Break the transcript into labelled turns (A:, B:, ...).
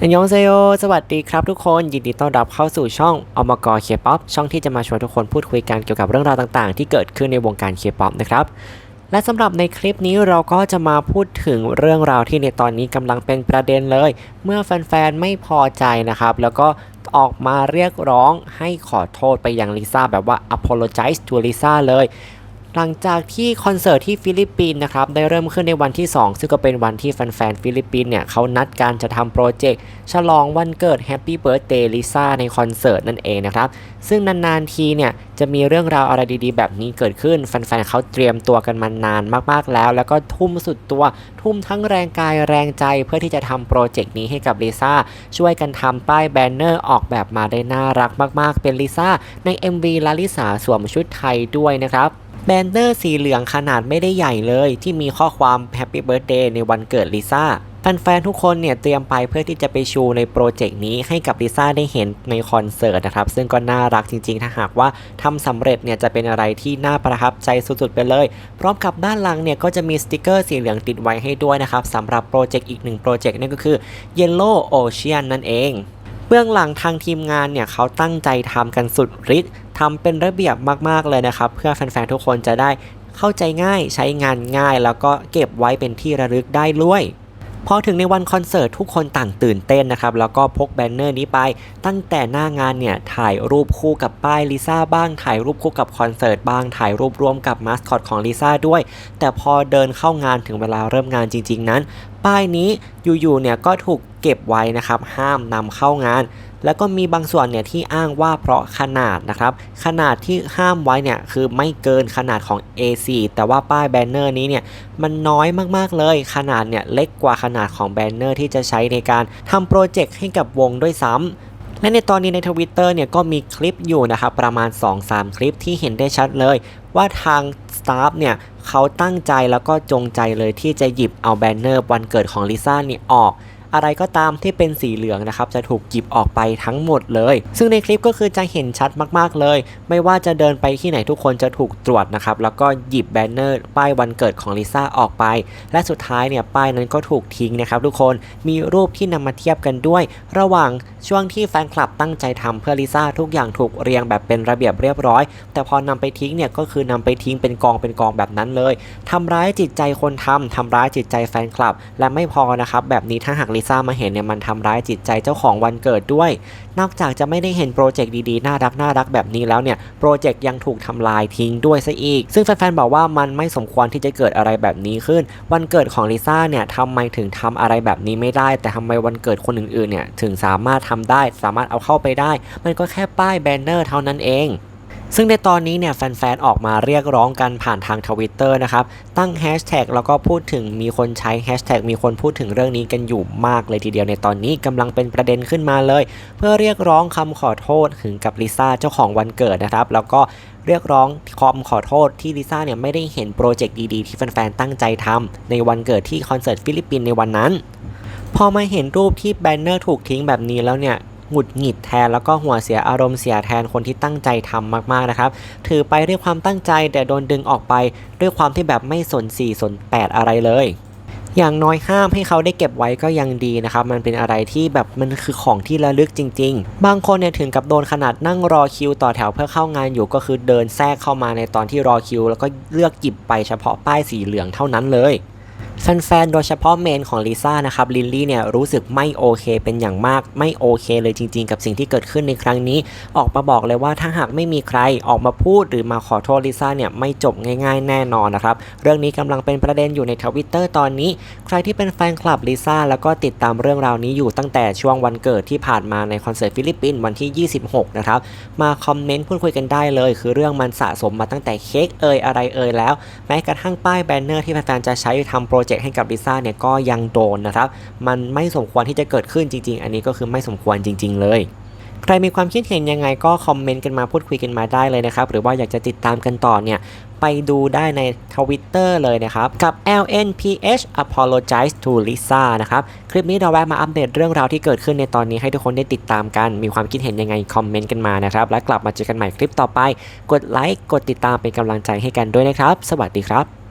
A: อันยองเซโย สวัสดีครับทุกคน ยินดีต้อนรับเข้าสู่ช่องอมกเคป๊อปช่องที่จะมาชวนทุกคนพูดคุยกันเกี่ยวกับเรื่องราวต่างๆ ที่เกิดขึ้นในวงการเคป๊อปนะครับ และสำหรับในคลิปนี้เราก็จะมาพูดถึงเรื่องราวที่ในตอนนี้กำลังเป็นประเด็นเลย เมื่อแฟนๆ ไม่พอใจนะครับ แล้วก็ออกมาเรียกร้องให้ขอโทษไปยังลิซ่าแบบว่า apologize to Lisa เลย หลังจากที่คอนเสิร์ตที่ฟิลิปปินส์นะครับได้เริ่มขึ้นในวันที่ 2 ซึ่งก็เป็นวันที่แฟนๆฟิลิปปินส์เนี่ยเขานัดการจะทำโปรเจกต์ฉลองวันเกิด Happy Birthday Lisa ในคอนเสิร์ตนั่นเองนะครับ ซึ่งนานๆทีเนี่ยจะมีเรื่องราวอะไรดีๆ แบบนี้เกิดขึ้นแฟนๆเขาเตรียมตัวกันมานานมากๆแล้ว แล้วก็ทุ่มสุดตัว ทุ่มทั้งแรงกายแรงใจเพื่อที่จะทำโปรเจกต์นี้ให้กับลิซ่าช่วยกันทำป้ายแบนเนอร์ออกแบบมาได้น่ารักมาก ๆ เป็นลิซ่าใน MV ลาลิสาสวมชุดไทยด้วยนะครับ แบนเนอร์สีเหลืองขนาดไม่ได้ใหญ่เลยที่มีข้อความ Happy Birthday ในวันเกิดลิซ่าแฟนๆทุกคนเนี่ยเตรียมไปเพื่อที่จะไปชูในโปรเจกต์นี้ให้กับลิซ่าได้เห็นในคอนเสิร์ตนะครับ ซึ่งก็น่ารักจริงๆ ถ้าหากว่าทำสำเร็จเนี่ยจะเป็นอะไรที่น่าประทับใจสุดๆไปเลย พร้อมกับด้านหลังเนี่ยก็จะมีสติกเกอร์สีเหลืองติดไว้ให้ด้วยนะครับสำหรับโปรเจกต์อีกหนึ่งโปรเจกต์นั่นก็คือ Yellow Ocean นั่นเองเบื้องหลังทางทีมงานเนี่ยเขาตั้งใจทำกันสุดฤทธิ์ ทำเป็นระเบียบมากๆเลยนะครับ เพื่อแฟนๆทุกคนจะได้เข้าใจง่ายใช้งานง่าย แล้วก็เก็บไว้เป็นที่ระลึกได้ด้วยพอถึงในวันคอนเสิร์ตทุกคนต่างตื่นเต้นนะครับ แล้วก็พกแบนเนอร์นี้ไป ตั้งแต่หน้างานเนี่ยถ่ายรูปคู่กับป้ายลิซ่าบ้างถ่ายรูปคู่กับคอนเสิร์ตบ้างถ่ายรูปร่วมกับมาสคอตของลิซ่าด้วย แต่พอเดินเข้างานถึงเวลาเริ่มงานจริง ๆ นั้น ป้ายนี้อยู่ๆเนี่ยก็ถูกเก็บไว้นะครับ ห้ามนำเข้างาน แล้วก็มีบางส่วนเนี่ยที่อ้างว่าเพราะขนาดนะครับ ขนาดที่ห้ามไว้เนี่ยคือไม่เกินขนาดของ A4 แต่ว่าป้ายแบนเนอร์นี้เนี่ยมันน้อยมากๆเลย ขนาดเนี่ยเล็กกว่าขนาดของแบนเนอร์ที่จะใช้ในการทำโปรเจกต์ให้กับวงด้วยซ้ำและในตอนนี้ในทวิตเตอร์เนี่ยก็มีคลิปอยู่นะครับประมาณ 2-3 คลิปที่เห็นได้ชัดเลย ว่าทางสตาฟเนี่ยเขาตั้งใจแล้วก็จงใจเลยที่จะหยิบเอาแบนเนอร์วันเกิดของลิซ่าเนี่ยออก อะไรก็ตามที่เป็นสีเหลืองนะครับจะถูกหยิบออกไปทั้งหมดเลย ซึ่งในคลิปก็คือจะเห็นชัดมากๆเลย ไม่ว่าจะเดินไปที่ไหนทุกคนจะถูกตรวจนะครับแล้วก็หยิบแบนเนอร์ป้ายวันเกิดของลิซ่าออกไป และสุดท้ายเนี่ยป้ายนั้นก็ถูกทิ้งนะครับทุกคนมีรูปที่นำมาเทียบกันด้วย ระหว่างช่วงที่แฟนคลับตั้งใจทำเพื่อลิซ่าทุกอย่างถูกเรียงแบบเป็นระเบียบเรียบร้อย แต่พอนำไปทิ้งเนี่ยก็คือนำไปทิ้งเป็นกองเป็นกองแบบนั้นเลยทำร้ายจิตใจคนทำทำร้ายจิตใจแฟนคลับ และไม่พอนะครับแบบนี้ถ้าหากลิซ่ามาเห็นเนี่ยมันทำร้ายจิตใจเจ้าของวันเกิดด้วย นอกจากจะไม่ได้เห็นโปรเจกต์ดีๆ น่ารักน่ารักแบบนี้แล้วเนี่ยโปรเจกต์ยังถูกทำลายทิ้งด้วยซะอีก ซึ่งแฟนๆบอกว่ามันไม่สมควรที่จะเกิดอะไรแบบนี้ขึ้น วันเกิดของลิซ่าเนี่ยทำไมถึงทำอะไรแบบนี้ไม่ได้ แต่ทำไมวันเกิดคนอื่นๆเนี่ยถึงสามารถทำได้ สามารถเอาเข้าไปได้ มันก็แค่ป้ายแบนเนอร์เท่านั้นเอง ซึ่งในตอนนี้เนี่ยแฟนๆ ออกมาเรียกร้องกันผ่านทางทวิตเตอร์นะครับ ตั้งแฮชแท็กแล้วก็พูดถึงมีคนใช้แฮชแท็กมีคนพูดถึงเรื่องนี้กันอยู่มากเลยทีเดียวในตอนนี้กำลังเป็นประเด็นขึ้นมาเลย เพื่อเรียกร้องคำขอโทษถึงกับลิซ่าเจ้าของวันเกิดนะครับ แล้วก็เรียกร้องคอมขอโทษที่ลิซ่าเนี่ยไม่ได้เห็นโปรเจกต์ดีๆ ที่แฟนๆ ตั้งใจทำในวันเกิดที่คอนเสิร์ตฟิลิปปินส์ในวันนั้น พอมาเห็นรูปที่แบนเนอร์ถูกทิ้งแบบนี้แล้วเนี่ย หงุดหงิดแทนแล้วก็หัวเสียอารมณ์เสียแทนคนที่ตั้งใจทำมากๆนะครับ ถือไปด้วยความตั้งใจแต่โดนดึงออกไป ด้วยความที่แบบไม่สนสี่สนแปดอะไรเลยอย่างน้อยห้ามให้เขาได้เก็บไว้ก็ยังดีนะครับ มันเป็นอะไรที่แบบมันคือของที่ระลึกจริง ๆ บางคนเนี่ยถึงกับโดนขนาดนั่งรอคิวต่อแถวเพื่อเข้างานอยู่ก็คือเดินแทรกเข้ามาในตอนที่รอคิว แล้วก็เลือกหยิบไปเฉพาะป้ายสีเหลืองเท่านั้นเลย แฟนๆ โดยเฉพาะเมนของลิซ่านะครับลินลี่เนี่ยรู้สึกไม่โอเคเป็นอย่างมากไม่โอเคเลยจริงๆ กับสิ่งที่เกิดขึ้นในครั้งนี้ ออกมาบอกเลยว่าถ้าหากไม่มีใครออกมาพูดหรือมาขอโทษลิซ่าเนี่ยไม่จบง่ายๆ แน่นอนนะครับเรื่องนี้กำลังเป็นประเด็นอยู่ในทวิตเตอร์ตอนนี้ ใครที่เป็นแฟนคลับลิซ่าแล้วก็ติดตามเรื่องราวนี้อยู่ตั้งแต่ช่วงวันเกิดที่ผ่านมาในคอนเสิร์ตฟิลิปปินส์วันที่ 26 นะครับมาคอมเมนต์พูดคุยกันได้เลย คือเรื่องมันสะสมมาตั้งแต่เค้กเอ่ยอะไรเอ่ยแล้ว แม้กระทั่งป้ายแบนเนอร์ที่แฟนๆจะใช้ทำโปรเจกต์ให้กับลิซ่าเนี่ยก็ยังโดนนะครับ มันไม่สมควรที่จะเกิดขึ้นจริง ๆ อันนี้ก็คือไม่สมควรจริง ๆ เลยใครมีความคิดเห็นยังไงก็คอมเมนต์กันมาพูดคุยกันมาได้เลยนะครับ หรือว่าอยากจะติดตามกันต่อเนี่ย ไปดูได้ในทวิตเตอร์เลยนะครับ กับ LNPH apologize to Lisa นะครับ คลิปนี้เราแวะมาอัปเดตเรื่องราวที่เกิดขึ้นในตอนนี้ให้ทุกคนได้ติดตามกัน มีความคิดเห็นยังไง คอมเมนต์กันมานะครับ และกลับมาเจอกันใหม่คลิปต่อไป กดไลค์กดติดตามเป็นกำลังใจให้กันด้วยนะครับ สวัสดีครับ